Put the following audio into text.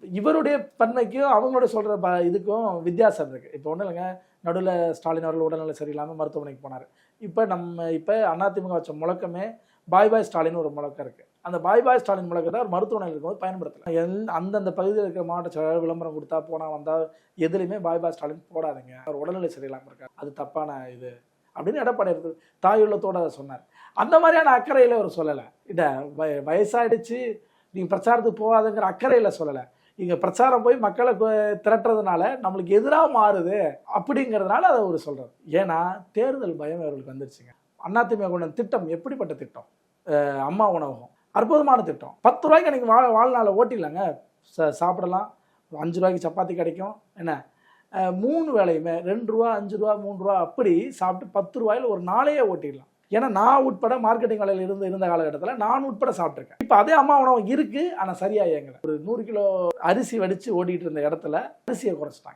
இவருடைய பன்மைக்கும் அவங்களோட சொல்ற ப- இதுக்கும் வித்தியாசம் இருக்கு. இப்போ ஒன்றும் இல்லைங்க. நடுவில் ஸ்டாலின் அவர்கள் உடல்நிலை சரியில்லாமல் மருத்துவமனைக்கு போனார். இப்போ நம்ம இப்போ அதிமுக வச்ச முழக்கமே பாய் பாய் ஸ்டாலின் ஒரு முழக்கம் இருக்கு. அந்த பாய் பாய் ஸ்டாலின் முழக்கத்தை அவர் மருத்துவமனையில் இருக்கும்போது பயன்படுத்தலாம் எந்த அந்தந்த பகுதியில் இருக்கிற மாவட்ட செயலாளர் விளம்பரம் கொடுத்தா போனால் வந்தால் எதுலையுமே பாய் பாய் ஸ்டாலின் போடாதீங்க. அவர் உடல்நிலை சரியில்லாமல் இருக்கார். அது தப்பான இது. அப்படின்னு எடப்பாடி இருக்கு தாயுள்ளத்தோடு அதை சொன்னார். அந்த மாதிரியான அக்கறையில் அவர் சொல்லலை. இதை வய வயசாயிடுச்சு நீங்கள் பிரச்சாரத்துக்கு போகாதுங்கிற அக்கறையில் சொல்லலை. இங்கே பிரச்சாரம் போய் மக்களை திரட்டுறதுனால நம்மளுக்கு எதிராக மாறுது அப்படிங்கிறதுனால அதை அவர் சொல்கிறார் ஏன்னா தேர்தல் பயம் அவர்களுக்கு வந்துருச்சுங்க. அதிமுக கொண்ட திட்டம் எப்படிப்பட்ட திட்டம்? அம்மா உணவகம். அற்புதமான திட்டம். பத்து ரூபாய்க்கு எனக்கு வாழ் வாழ்நாளை ஓட்டிடலாங்க ச சாப்பிடலாம். அஞ்சு ரூபாய்க்கு சப்பாத்தி கிடைக்கும். என்ன? மூணு வேலையுமே ரெண்டு ரூபா அஞ்சு ரூபா மூணு ரூபா அப்படி சாப்பிட்டு பத்து ரூபாயில் ஒரு நாளையே ஓட்டிடலாம். ஏன்னா நான் உட்பட மார்க்கெட்டிங் வேலையில் இருந்து இருந்த காலகட்டத்தில் நான் உட்பட சாப்பிட்ருக்கேன் இப்போ அதே அம்மா உணவு இருக்குது ஆனால் சரியாக இயங்கலை. ஒரு நூறு கிலோ அரிசி வடித்து ஓட்டிகிட்டு இருந்த இடத்துல அரிசியை குறைச்சிட்டாங்க.